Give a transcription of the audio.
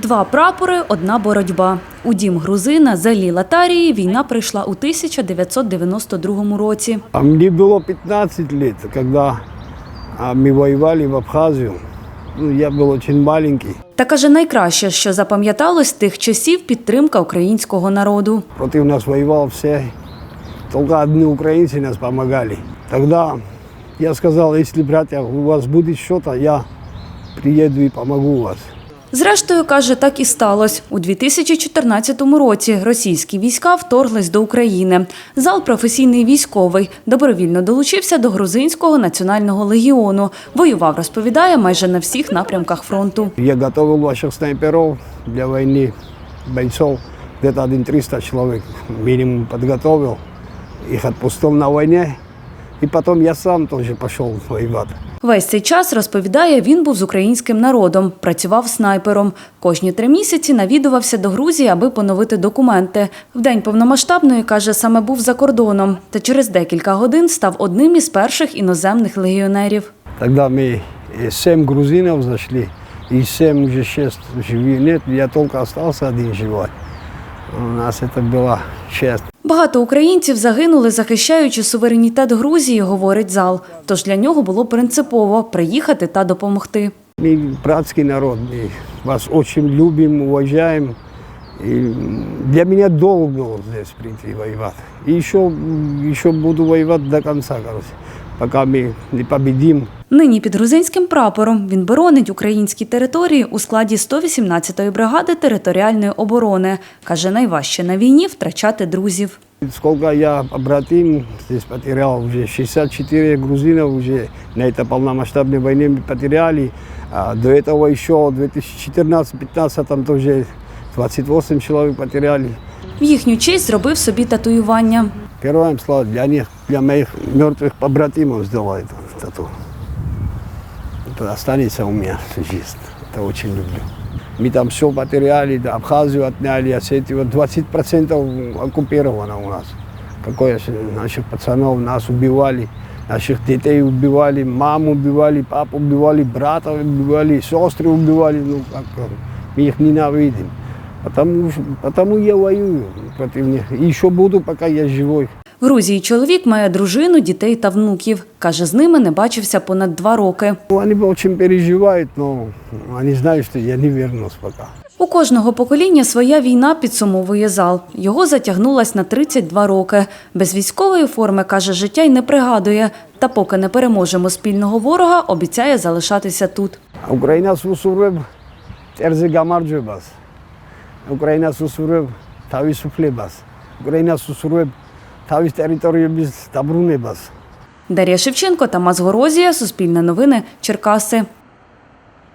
Два прапори, одна боротьба. У дім грузина Зелі Латарії війна прийшла у 1992 році. А мне было 15 лет, когда а, мы воевали в Абхазию. Ну, я был очень маленький. Та каже, найкраще, що запам'яталось з тих часів підтримка українського народу. Против нас воевал все. Только одни украинцы нас помогали. Тогда я сказал, если, братья, у вас будет что-то, я приеду и помогу вас. Зрештою, каже, так і сталося. У 2014 році російські війська вторглись до України. Зал професійний військовий добровільно долучився до грузинського національного легіону. Воював, розповідає, майже на всіх напрямках фронту. Я готовил ваших снайперов для войны, бойцов. Где-то один 300 человек минимум подготовил. Их отпустил на войне. И потом я сам тоже пошел воевать. Весь цей час розповідає, він був з українським народом, працював снайпером. Кожні три місяці навідувався до Грузії, аби поновити документи. В день повномасштабної каже, саме був за кордоном. Та через декілька годин став одним із перших іноземних легіонерів. Тогда мы э, семь грузинов зашли, и семь уже шесть живых нет, я только остался один живой. У нас это была честь. Багато українців загинули, захищаючи суверенітет Грузії, говорить зал. Тож для нього було принципово приїхати та допомогти. Мы братский народ, мы вас очень любим, уважаем. И для меня долг был здесь прийти воевать. И еще, еще буду воевать до конца, короче, пока мы не победим. Нині під грузинським прапором він боронить українські території у складі 118-ї бригади територіальної оборони. Каже, найважче на війні втрачати друзів. Сколько я побратим здесь потерял, уже 64 грузинов уже на этой полномасштабной войне мы потеряли. А до этого еще в 2014-2015 там тоже 28 человек потеряли. В їхню честь зробив собі татуювання. Героям слава для них, для моих мертвых побратимов сделал это тату. Это останется у меня жизнь. Это очень люблю. Мы там все потеряли, да, Абхазию отняли, Осетию. Вот 20% оккупировано у нас. Какое наших пацанов нас убивали, наших детей убивали, маму убивали, папу убивали, брата убивали, сестры убивали. Ну, как, мы их ненавидим. Потому, потому я воюю против них. И еще буду, пока я живой. В Грузії чоловік має дружину, дітей та внуків. Каже, з ними не бачився понад два роки. Ну, Они очень переживают, но они знают, что я не вернусь пока. У кожного покоління своя війна підсумовує зал. Його затягнулась на 32 роки. Без військової форми, каже, життя й не пригадує. Та поки не переможемо спільного ворога, обіцяє залишатися тут. Украина сусурებ терзе гамарджебас უკრაინას უსურვებ თავისუფლებას, უკრაინას უსურვებ თავის ტერიტორიების დაბრუნებას. Дар'я Шевченко, Тамас Горозія, Суспільне новини, Черкаси.